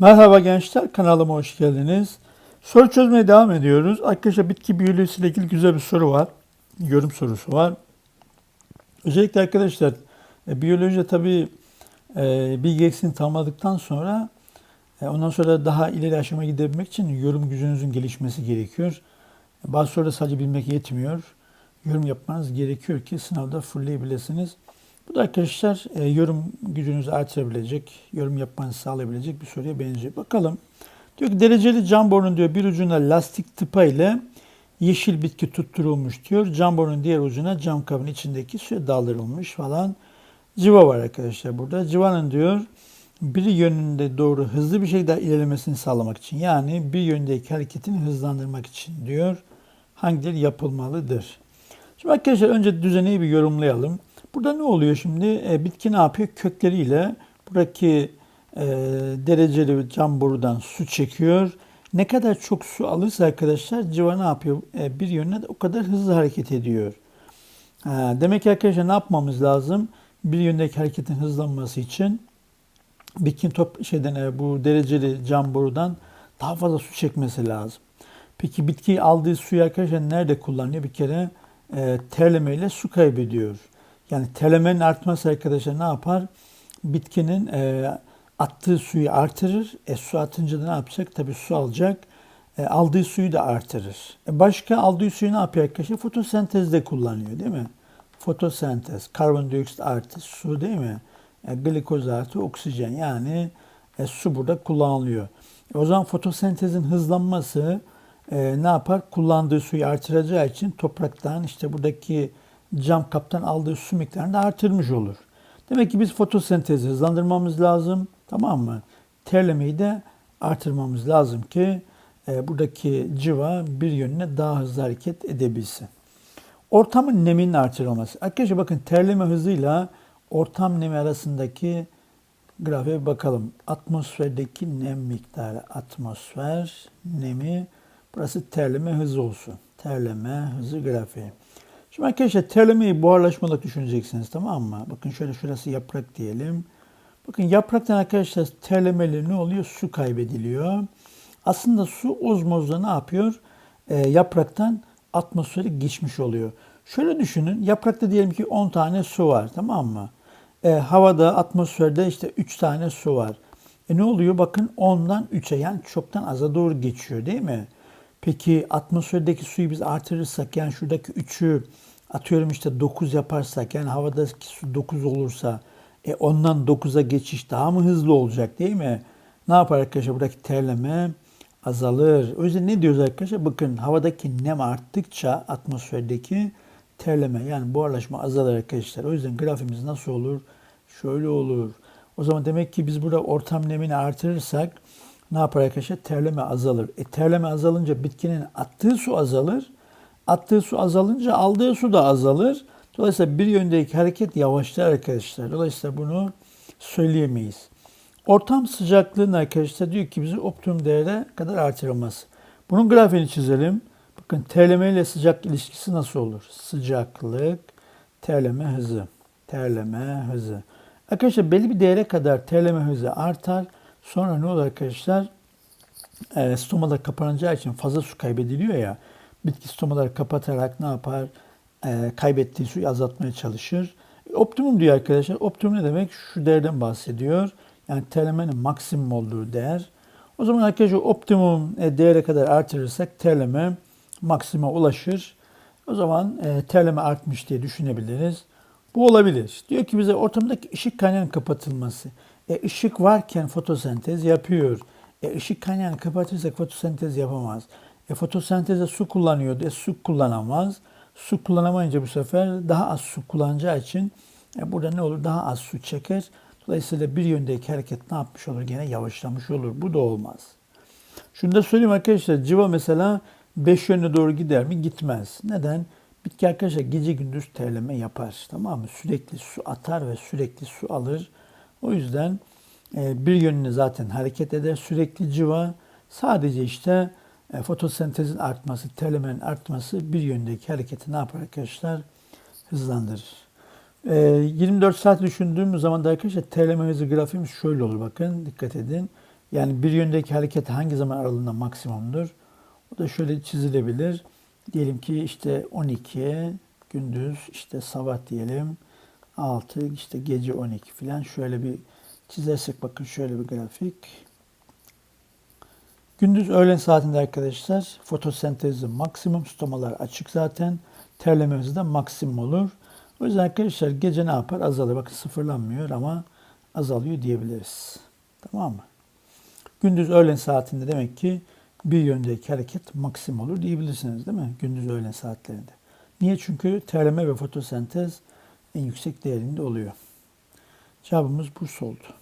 Merhaba gençler, kanalıma hoş geldiniz. Soru çözmeye devam ediyoruz. Arkadaşlar bitki biyolojisiyle ilgili güzel bir soru var. Yorum sorusu var. Özellikle arkadaşlar e, biyolojide tabii e, bilgi eksiğini tamamladıktan sonra e, ondan sonra daha ileri aşama gidebilmek için yorum gücünüzün gelişmesi gerekiyor. Bazı soruları sadece bilmek yetmiyor. Yorum yapmanız gerekiyor ki sınavda fullleyebilirsiniz. Bu da arkadaşlar e, yorum gücünüzü artırabilecek, yorum yapmanızı sağlayabilecek bir soruya benziyor. Bakalım. Diyor ki dereceli cam borunun diyor bir ucuna lastik tıpa ile yeşil bitki tutturulmuş diyor. Cam borunun diğer ucuna cam kabın içindeki suya daldırılmış falan. Civa var arkadaşlar burada. Civanın diyor bir yönünde doğru hızlı bir şekilde ilerlemesini sağlamak için yani bir yöndeki hareketini hızlandırmak için diyor hangileri yapılmalıdır? Şimdi arkadaşlar önce düzeneyi bir yorumlayalım. Burada ne oluyor şimdi? E, bitki ne yapıyor? Kökleriyle buradaki e, dereceli cam borudan su çekiyor. Ne kadar çok su alırsa arkadaşlar civa ne yapıyor? E, bir yönüne de o kadar hızlı hareket ediyor. Ha, demek ki arkadaşlar ne yapmamız lazım? Bir yöndeki hareketin hızlanması için bitkinin top şeyden e, bu dereceli cam borudan daha fazla su çekmesi lazım. Peki bitki aldığı suyu arkadaşlar nerede kullanıyor? Bir kere e, terlemeyle su kaybediyor. Yani terlemenin artması arkadaşlar ne yapar? Bitkinin e, attığı suyu artırır. E, su atınca da ne yapacak? Tabii su alacak. E, aldığı suyu da artırır. E, başka aldığı suyu ne yapıyor arkadaşlar? Fotosentezde kullanıyor değil mi? Fotosentez, karbondioksit artı su değil mi? E, glikoz artı oksijen yani e, su burada kullanılıyor. E, o zaman fotosentezin hızlanması e, ne yapar? Kullandığı suyu artıracağı için topraktan işte buradaki cam kaptan aldığı su miktarını da artırmış olur. Demek ki biz fotosentezi hızlandırmamız lazım. Tamam mı? Terlemeyi de artırmamız lazım ki e, buradaki civa bir yönüne daha hızlı hareket edebilsin. Ortamın neminin artırılması. Arkadaşlar bakın terleme hızıyla ortam nemi arasındaki grafiğe bakalım. Atmosferdeki nem miktarı. Atmosfer nemi. Burası terleme hızı olsun. Terleme hızı grafiği. Şimdi arkadaşlar terlemeyi buharlaşmalık düşüneceksiniz tamam mı? Bakın şöyle şurası yaprak diyelim. Bakın yapraktan arkadaşlar terlemeyle ne oluyor? Su kaybediliyor. Aslında su ozmozda ne yapıyor? E, yapraktan atmosfere geçmiş oluyor. Şöyle düşünün. Yaprakta diyelim ki 10 tane su var tamam mı? E, havada, atmosferde işte 3 tane su var. E ne oluyor? Bakın 10'dan 3'e yani çoktan aza doğru geçiyor değil mi? Peki atmosferdeki suyu biz artırırsak yani şuradaki 3'ü atıyorum işte 9 yaparsak yani havadaki su 9 olursa e ondan 9'a geçiş daha mı hızlı olacak değil mi? Ne yapar arkadaşlar buradaki terleme azalır. O yüzden ne diyoruz arkadaşlar? Bakın havadaki nem arttıkça atmosferdeki terleme yani buharlaşma azalır arkadaşlar. O yüzden grafimiz nasıl olur? Şöyle olur. O zaman demek ki biz burada ortam nemini artırırsak ne yapar arkadaşlar? Terleme azalır. E, terleme azalınca bitkinin attığı su azalır. Attığı su azalınca aldığı su da azalır. Dolayısıyla bir yöndeki hareket yavaşlar arkadaşlar. Dolayısıyla bunu söyleyemeyiz. Ortam sıcaklığının arkadaşlar diyor ki bize optimum değere kadar artırılması. Bunun grafiğini çizelim. Bakın terleme ile sıcak ilişkisi nasıl olur? Sıcaklık, terleme hızı. Terleme hızı. Arkadaşlar belli bir değere kadar terleme hızı artar. Sonra ne olur arkadaşlar? E, stomalar kapanacağı için fazla su kaybediliyor ya. Bitki stomaları kapatarak ne yapar? E, kaybettiği suyu azaltmaya çalışır. Optimum diyor arkadaşlar. Optimum ne demek? Şu değerden bahsediyor. Yani terlemenin maksimum olduğu değer. O zaman arkadaşlar optimum e, değere kadar artırırsak terleme maksimuma ulaşır. O zaman e, terleme artmış diye düşünebiliriz. Bu olabilir. Diyor ki bize ortamdaki ışık kaynağının kapatılması. E, ışık varken fotosentez yapıyor. E, ışık kaynağını kapatırsak fotosentez yapamaz. E, fotosenteze su kullanıyordu. E, su kullanamaz. Su kullanamayınca bu sefer daha az su kullanacağı için e, burada ne olur? Daha az su çeker. Dolayısıyla bir yöndeki hareket ne yapmış olur? Gene yavaşlamış olur. Bu da olmaz. Şunu da söyleyeyim arkadaşlar. Civa mesela 5 yöne doğru gider mi? Gitmez. Neden? Bitki arkadaşlar gece gündüz terleme yapar. Tamam mı? Sürekli su atar ve sürekli su alır. O yüzden e, bir yönüne zaten hareket eder. Sürekli civa sadece işte e, fotosentezin artması, terlemenin artması bir yöndeki hareketi ne yapar arkadaşlar? Hızlandırır. E, 24 saat düşündüğümüz zaman da arkadaşlar terleme hızı grafiğimiz şöyle olur bakın dikkat edin. Yani bir yöndeki hareket hangi zaman aralığında maksimumdur? O da şöyle çizilebilir. Diyelim ki işte 12 gündüz işte sabah diyelim 6 işte gece 12 falan şöyle bir çizersek bakın şöyle bir grafik. Gündüz öğlen saatinde arkadaşlar fotosentezi maksimum, stomalar açık zaten. Terlememiz de maksimum olur. O yüzden arkadaşlar gece ne yapar? Azalır. Bakın sıfırlanmıyor ama azalıyor diyebiliriz. Tamam mı? Gündüz öğlen saatinde demek ki bir yöndeki hareket maksimum olur diyebilirsiniz değil mi? Gündüz öğlen saatlerinde. Niye? Çünkü terleme ve fotosentez en yüksek değerinde oluyor. Cevabımız Bursa oldu.